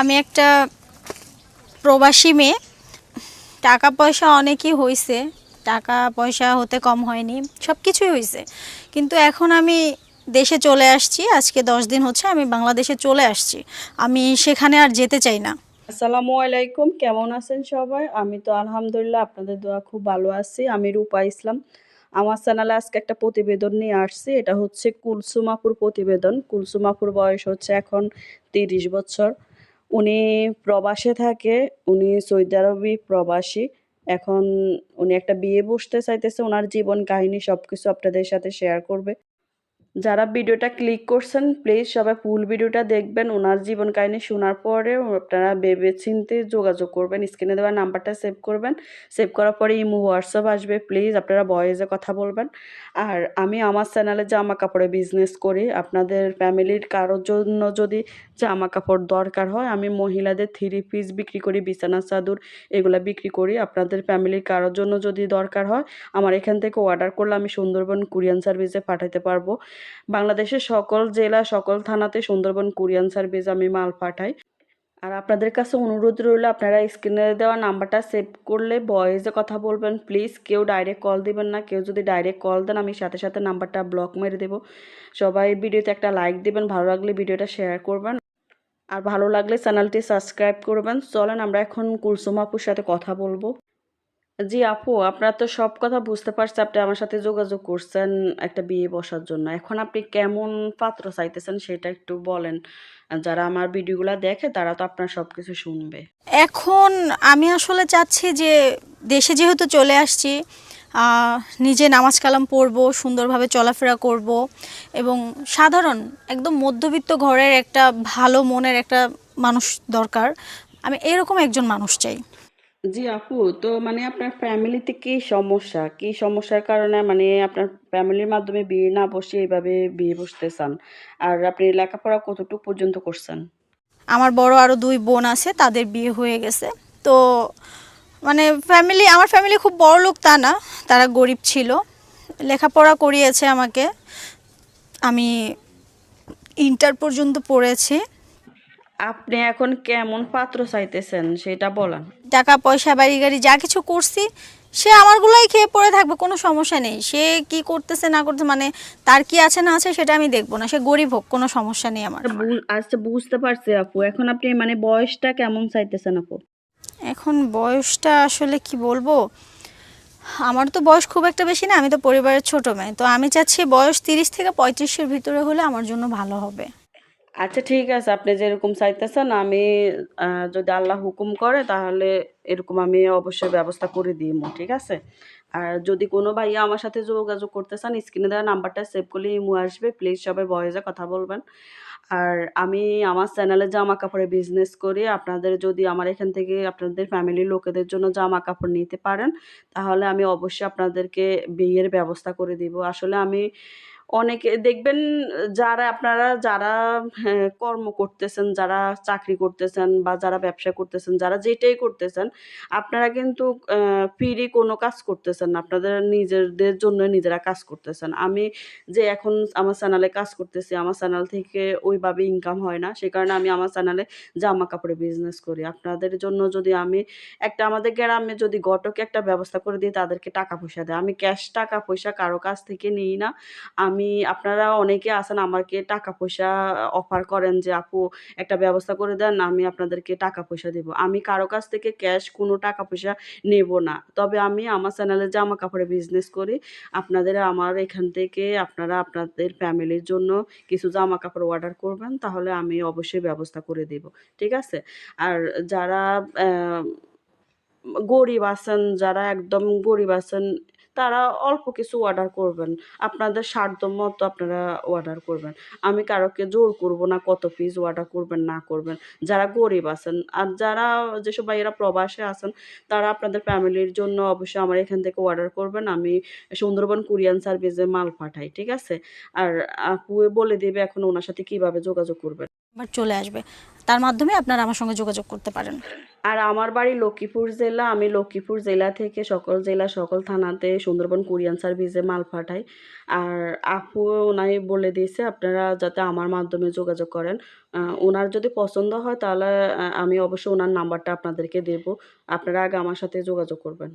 আমি একটা প্রবাসী মেয়ে। টাকা পয়সা অনেকই হয়েছে টাকা পয়সা হতে কম হয়নি সব কিছুই হয়েছে কিন্তু এখন আমি দেশে চলে আসছি, আজকে দশ দিন হচ্ছে আমি বাংলাদেশে চলে আসছি। আমি সেখানে আর যেতে চাই না। আসসালামু আলাইকুম, কেমন আছেন সবাই? আমি তো আলহামদুলিল্লাহ আপনাদের দোয়া খুব ভালো আছি। আমি রূপা ইসলাম। আমার চ্যানেলে আজকে একটা প্রতিবেদন নিয়ে আসছি। এটা হচ্ছে কুলসুমাপুর প্রতিবেদন। কুলসুমাপুর বয়স হচ্ছে এখন তিরিশ বছর। উনি প্রবাসে থাকে, উনি সৌদি আরবি প্রবাসী। এখন উনি একটা বিয়ে বসতে চাইতেছে ওনার জীবন কাহিনী সব কিছু আপনাদের সাথে শেয়ার করবে। যারা ভিডিওটা ক্লিক করছেন প্লিজ সবাই ফুল ভিডিওটা দেখবেন। ওনার জীবন কাহিনী শোনার পরে আপনারা ভেবে চিনতে যোগাযোগ করবেন স্ক্রিনে দেওয়া নাম্বারটা সেভ করবেন। সেভ করার পরে ইমো হোয়াটসঅ্যাপ আসবে প্লিজ আপনারা ভয়েসে কথা বলবেন। আর আমি আমার চ্যানেলে জামা কাপড়ে বিজনেস করি। আপনাদের ফ্যামিলির কারোর জন্য যদি জামা কাপড় দরকার হয়, আমি মহিলাদের থ্রি পিস বিক্রি করি, বিছানা, চাদর, এগুলা বিক্রি করি। আপনাদের ফ্যামিলির কারোর জন্য যদি দরকার হয়, আমার এখান থেকে অর্ডার করলে আমি সুন্দরবন কুরিয়ান সার্ভিসে পাঠাতে পারব। বাংলাদেশের সকল জেলা, সকল থানাতে সুন্দরবন কুরিয়ান সার্ভিস আমি মাল পাঠাই। আর আপনাদের কাছে অনুরোধ রইল, আপনারা স্ক্রিনে দেওয়া নাম্বারটা সেভ করলে ভয়েসে কথা বলবেন। প্লিজ কেউ ডাইরেক্ট কল দিবেন না, কেউ যদি ডাইরেক্ট কল দেন, আমি সাথে সাথে নাম্বারটা ব্লক মেরে দেবো। সবাই ভিডিওতে একটা লাইক দিবেন, ভালো লাগলে ভিডিওটা শেয়ার করবেন। আর ভালো লাগলে চ্যানেলটি সাবস্ক্রাইব করবেন। চলেন, আমরা এখন কুলসুম আপুর সাথে কথা বলব। জি আপু, আপনারা তো সব কথা বুঝতে পারছি। আপনি আমার সাথে যোগাযোগ করছেন একটা বিয়ে বসার জন্য। এখন আপনি কেমন পাত্র চাইতেছেন সেটা একটু বলেন। যারা আমার ভিডিওগুলো দেখে তারা তো আপনার সব কিছু শুনবে। এখন আমি আসলে চাচ্ছি যে দেশে যেহেতু চলে আসছি নিজে নামাজ কালাম পড়ব, সুন্দরভাবে চলাফেরা করব এবং সাধারণ, একদম মধ্যবিত্ত ঘরের একটা ভালো মনের একটা মানুষ দরকার। আমি এরকম একজন মানুষ চাই। জি আপু তো মানে আপনার ফ্যামিলিতে কি সমস্যা? কি সমস্যার কারণে মানে আপনার ফ্যামিলির মাধ্যমে বিয়ে না বসে এইভাবে বিয়ে বসতে চান? আর আপনি লেখাপড়া কতটুকু পর্যন্ত করছেন? আমার বড় আরও দুই বোন আছে তাদের বিয়ে হয়ে গেছে। তো মানে ফ্যামিলি আমার ফ্যামিলি খুব বড় লোক তা না তারা গরিব ছিল। লেখাপড়া করিয়েছে আমাকে। আমি ইন্টার পর্যন্ত পড়েছি। আপনি এখন কেমন পাত্র চাইতেছেন সেটা বলেন। টাকা পয়সা বাড়ি গাড়ি যা কিছু করছি সে আমারগুলোই খেয়ে পড়ে থাকবে কোনো সমস্যা নেই। সে কি করতেছে না করতেছে মানে তার কি আছে না আছে সেটা আমি দেখব না। সে গরিব হোক কোনো সমস্যা নেই আমার। আচ্ছা বুঝতে পারছি আপু। এখন আপনি মানে বয়সটা কেমন চাইতেছেন আপু? এখন বয়সটা আসলে কি বলব? আমার তো বয়স খুব একটা বেশি না আমি তো পরিবারের ছোট মেয়ে। তো আমি চাচ্ছি বয়স তিরিশ থেকে পঁয়ত্রিশের ভিতরে হলে আমার জন্য ভালো হবে। আচ্ছা ঠিক আছে। আপনি যেরকম চাইতেছেন, আমি যদি আল্লাহ হুকুম করে, তাহলে এরকম আমি অবশ্যই ব্যবস্থা করে দিই ঠিক আছে? আর যদি কোনো ভাইয়া আমার সাথে যোগাযোগ করতে চান স্ক্রিনে দেওয়া নাম্বারটা সেভ করলে ইমো আসবে। প্লিজ সবাই ভয়েসে কথা বলবেন। আর আমি আমার চ্যানেলে জামা কাপড়ের বিজনেস করি। আপনাদের যদি আমার এখান থেকে আপনাদের ফ্যামিলির লোকেদের জন্য জামা কাপড় নিতে পারেন, তাহলে আমি অবশ্যই আপনাদেরকে বিয়ের ব্যবস্থা করে দিব। আসলে আমি অনেকে দেখবেন যারা আপনারা যারা হ্যাঁ, কর্ম করতেছেন যারা চাকরি করতেছেন বা যারা ব্যবসা করতেছেন যারা যেটাই করতেছেন আপনারা কিন্তু ফ্রি কোনো কাজ করতেছেন না। আপনাদের নিজেদের জন্য নিজেরা কাজ করতেছেন। আমি যে এখন আমার চ্যানেলে কাজ করতেছি আমার চ্যানেল থেকে ওইভাবে ইনকাম হয় না। সে কারণে আমি আমার চ্যানেলে জামা কাপড়ের বিজনেস করি। আপনাদের জন্য যদি আমি একটা আমাদের গ্রামে যদি ঘটকে একটা ব্যবস্থা করে দিই তাদেরকে টাকা পয়সা দেয়। আমি ক্যাশ টাকা পয়সা কারও কাছ থেকে নিই না। আমি আপনারা অনেকে আছেন আমাকে টাকা পয়সা অফার করেন যে, আপু, একটা ব্যবস্থা করে দেন, আমি আপনাদেরকে টাকা পয়সা দেব। আমি কারও কাছ থেকে ক্যাশ কোনো টাকা পয়সা নেব না। তবে আমি আমার চ্যানেলে জামা কাপড়ের বিজনেস করি। আপনাদের আমার এখান থেকে আপনারা আপনাদের ফ্যামিলির জন্য কিছু জামা কাপড় অর্ডার করবেন, তাহলে আমি অবশ্যই ব্যবস্থা করে দেব। ঠিক আছে? আর যারা গরিব আছেন, যারা একদম গরিব আছেন তারা অল্প কিছু অর্ডার করবেন। আপনাদের সাধ্য মতো আপনারা অর্ডার করবেন। আমি কারোকে জোর করব না কত পিস অর্ডার করবেন, না করবেন। যারা গরিব আছেন আর যারা যেসব ভাইয়েরা প্রবাসে আছেন, তারা আপনাদের ফ্যামিলির জন্য অবশ্যই আমার এখান থেকে অর্ডার করবেন। আমি সুন্দরবন কুরিয়ান সার্ভিসে মাল পাঠাই, ঠিক আছে? আর আপু বলে দিবে এখন ওনার সাথে কীভাবে যোগাযোগ করবেন। চলে আসবে। তার মাধ্যমে আপনারা আমার সঙ্গে যোগাযোগ করতে পারেন। আর আমার বাড়ি লক্ষ্মীপুর জেলা, আমি লক্ষ্মীপুর জেলা থেকে সকল জেলা, সকল থানাতে সুন্দরবন কুরিয়ান সার্ভিসে মাল পাঠাই। আর আপু ওনাই বলে দিয়েছে, আপনারা যাতে আমার মাধ্যমে যোগাযোগ করেন। ওনার যদি পছন্দ হয় তাহলে আমি অবশ্যই ওনার নাম্বারটা আপনাদেরকে দেব। আপনারা আগে আমার সাথে যোগাযোগ করবেন।